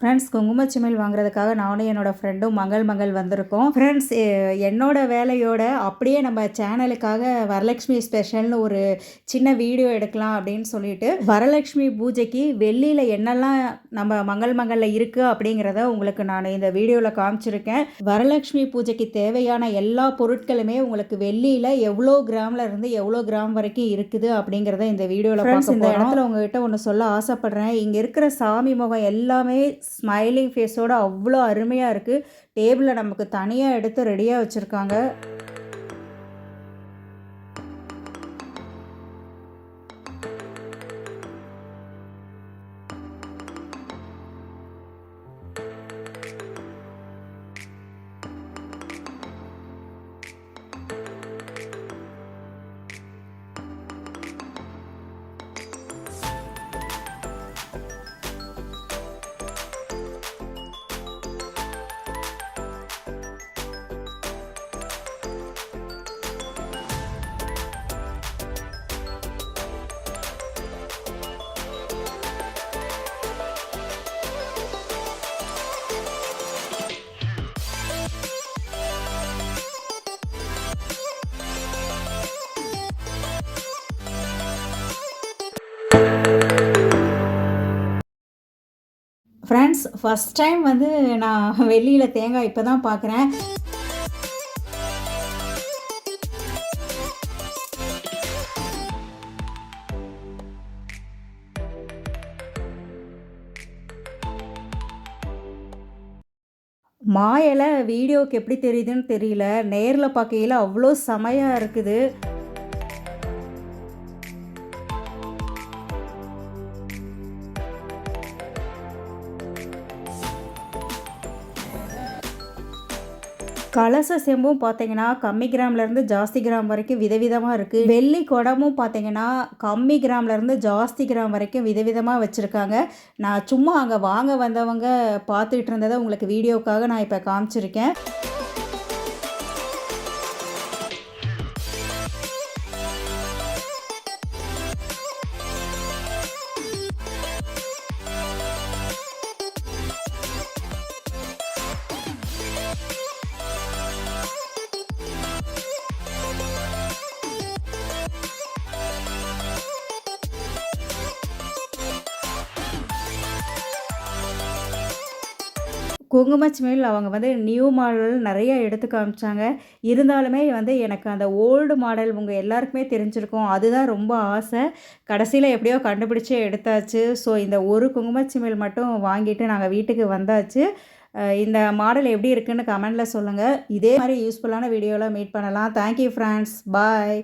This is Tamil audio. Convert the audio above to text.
ஃப்ரெண்ட்ஸ் குங்குமச்சிமிழ் வாங்குறதுக்காக நானும் என்னோட ஃப்ரெண்டும் மகள் மகள் வந்திருக்கோம். ஃப்ரெண்ட்ஸ் என்னோட வேலையோட அப்படியே நம்ம சேனலுக்காக வரலட்சுமி ஸ்பெஷல்னு ஒரு சின்ன வீடியோ எடுக்கலாம் அப்படின்னு சொல்லிட்டு வரலட்சுமி பூஜைக்கு வெள்ளியில் என்னெல்லாம் நம்ம மங்கள் மகளில் இருக்குது அப்படிங்கிறத உங்களுக்கு நான் இந்த வீடியோவில் காமிச்சிருக்கேன். வரலட்சுமி பூஜைக்கு தேவையான எல்லா பொருட்களுமே உங்களுக்கு வெள்ளியில் எவ்வளோ கிராமில் இருந்து எவ்வளோ கிராம் வரைக்கும் இருக்குது அப்படிங்கிறத இந்த வீடியோவில் இந்த இடத்துல உங்ககிட்ட ஒன்று சொல்ல ஆசைப்பட்றேன். இங்கே இருக்கிற சாமி முகம் எல்லாமே ஸ்மைலிங் ஃபேஸோட அவ்வளோ அருமையாக இருக்குது டேபிளை நமக்கு தனியாக எடுத்து ரெடியாக வச்சுருக்காங்க. ஃப்ரெண்ட்ஸ் ஃபஸ்ட் டைம் வந்து நான் வெள்ளியில் தேங்காய் இப்போ தான் பார்க்குறேன் மா இலை வீடியோவுக்கு எப்படி தெரியுதுன்னு தெரியல. நேரில் பார்க்கையில அவ்வளோ செமையாக இருக்குது. கலச செம்பும் பார்த்தீங்கன்னா கம்மி கிராம்லேருந்து ஜாஸ்தி கிராம் வரைக்கும் விதவிதமாக இருக்குது வெள்ளி குடமும் பார்த்தீங்கன்னா கம்மி கிராம்லேருந்து ஜாஸ்தி கிராம் வரைக்கும் விதவிதமாக வச்சுருக்காங்க. நான் சும்மா அங்கே வாங்க வந்தவங்க பார்த்துட்டு இருந்ததை உங்களுக்கு வீடியோக்காக நான் இப்போ காமிச்சிருக்கேன். குங்கும அவங்க வந்து நியூ மாடல் நிறைய எடுத்து காமிச்சாங்க. இருந்தாலுமே வந்து எனக்கு அந்த ஓல்டு மாடல் உங்கள் எல்லாருக்குமே தெரிஞ்சிருக்கும். அதுதான் ரொம்ப ஆசை. கடைசியில் எப்படியோ கண்டுபிடிச்சி எடுத்தாச்சு. ஸோ இந்த ஒரு குங்குமச்சிமையில் மட்டும் வாங்கிட்டு நாங்கள் வீட்டுக்கு வந்தாச்சு. இந்த மாடல் எப்படி இருக்குன்னு கமெண்டில் சொல்லுங்கள் இதே மாதிரி யூஸ்ஃபுல்லான வீடியோவில் மீட் பண்ணலாம். Thank you friends bye